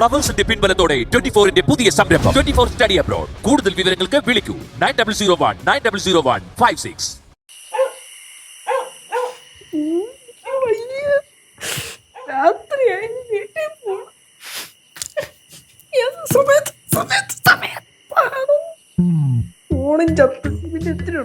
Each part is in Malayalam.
ഫ്ലവേഴ്സിന്റെ പിൻബലത്തോടെ ട്വന്റി ഫോറിന്റെ പുതിയ സംരംഭം. ട്വന്റി ഫോർ സ്റ്റഡി അബ്രോഡ് കൂടുതൽ വിവരങ്ങൾക്ക് വിളിക്കൂ. Nine double zero one nine double zero one five six ഫോണും ചത്ത് പിന്നെ എത്തിരി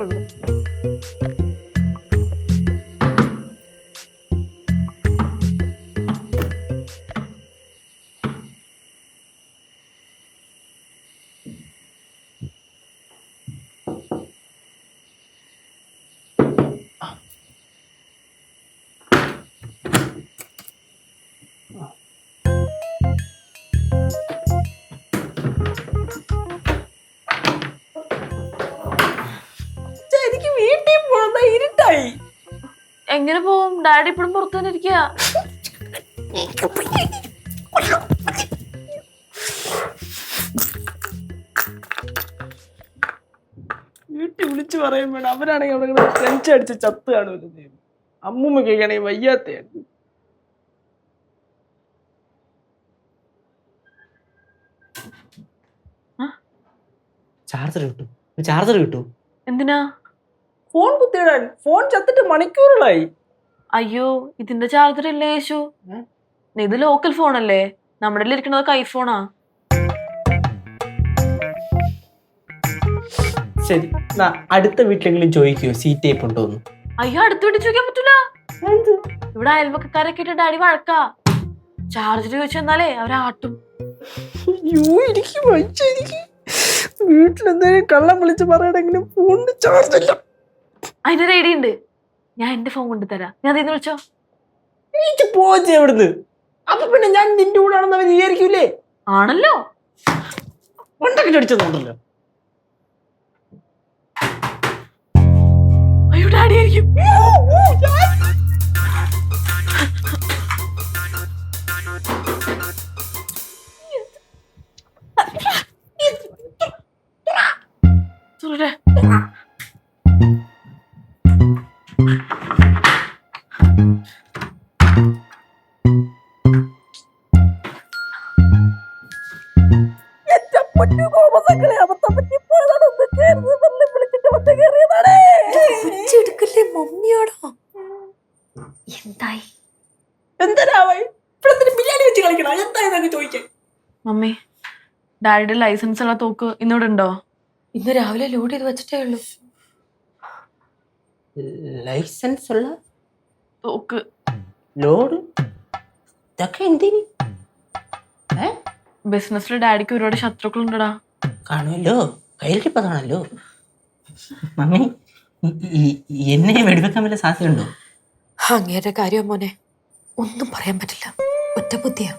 എനിക്ക് വീട്ടിൽ പോണ. ഇരുട്ടായി. എങ്ങനെ പോവും? ഡാഡി ഇപ്പോഴും പുറത്തു തന്നെ ഇരിക്കുക വീട്ടിൽ വിളിച്ചു പറയും വേണം അവരാണെങ്കിൽ അവിടെ ഫ്രഞ്ച് അടിച്ച് ചത്ത് കാണുമല്ലോ കേൾക്കണേ വയ്യാത്തയാണ് ചാർജർ കിട്ടും. ചാർജർ കിട്ടും. എന്തിനാ? ഫോൺ കുത്തിയിടാൻ. ഫോൺ ചത്തിട്ട് മണിക്കൂറുകളായി. അയ്യോ ഇതിന്റെ ചാർജർ ഇല്ലേ യേശു? ഇത് ലോക്കൽ ഫോണല്ലേ? നമ്മുടെ ഇരിക്കണതൊക്കെ ഐഫോണാ. ശരി. അടുത്ത വീട്ടിലെങ്കിലും ചോദിക്കോ സീറ്റ് ടൈപ്പ് ഉണ്ടോ അയ്യോ അടുത്ത വീട്ടിൽ ചോദിക്കാൻ പറ്റൂല. ഇവിടെ അയൽവക്കാരൊക്കെ ഇട്ട് ഡാഡി വഴക്കാ. ചാർജർ ചോദിച്ചു വന്നാലേ അവരാട്ടും. അയ്യോ എനിക്ക് വീട്ടിൽ എന്തെങ്കിലും കള്ളം വിളിച്ച് പറയണെങ്കിലും ഫോൺ ചാർജ് ഇല്ല. അതിന്റെ ഐഡിയ ഉണ്ട്. ഞാൻ എന്റെ ഫോൺ കൊണ്ടുതരാം ഞാൻ അതിന്ന് വിളിച്ചോ? എനിക്ക് പോച്ചേ എവിടുന്ന് അപ്പൊ പിന്നെ ഞാൻ നിന്റെ കൂടെ ആണെന്ന് അവർ വിചാരിക്കൂലേ? ആണല്ലോ. കൊണ്ടൊക്കെ അടിച്ചതുണ്ടല്ലോ അയ്യോ ഡാഡി ആയിരിക്കും. എടുക്കല്ലേ മമ്മിയോടോ എന്തായി? എന്തരാവായി ഇപ്പഴത്തിന് ബിരിയാണി വെച്ച് കളിക്കണം? എന്തായെന്നൊക്കെ ചോദിക്കാൻ? മമ്മി ഡാഡിയുടെ ലൈസൻസ് ഉള്ള തോക്ക് ഇന്നിവിടെ ഉണ്ടോ? ഇന്ന് രാവിലെ ലോഡ് ചെയ്ത് വെച്ചിട്ടേ ഉള്ളൂ. ലൈസൻസ് ഉള്ള തോക്ക് ലോഡ് ഇതൊക്കെ എന്തിന്? ഏ? ബിസിനസ്സിൽ ഡാഡിക്ക് ഒരുപാട് ശത്രുക്കളുണ്ടടാ. കാണുമല്ലോ? കയ്യിലിരിപ്പതാണല്ലോ. മമ്മി ഈ- ഈ എന്നെ വെടിവെക്കാൻ വല്ല സാധ്യതയുണ്ടോ? അങ്ങേരുടെ കാര്യം മോനെ ഒന്നും പറയാൻ പറ്റില്ല. ഒറ്റ ബുദ്ധിയാ.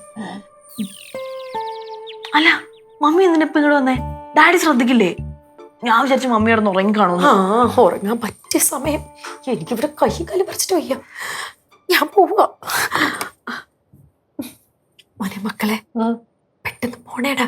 അല്ല മമ്മി എന്തിനാ ഇപ്പൊ ഇങ്ങോട്ട് വന്നേ? ഡാഡി ശ്രദ്ധിക്കില്ലേ? ഞാൻ വിചാരിച്ചു മമ്മി കിടന്ന് ഉറങ്ങി കാണുന്നു ആ ഉറങ്ങാൻ പറ്റിയ സമയം. എനിക്കിവിടെ കൈ കാൽ പറിച്ചിട്ട് വയ്യ. ഞാൻ പോവുക. മോനെ മക്കളെ പെട്ടെന്ന് പോണേടാ.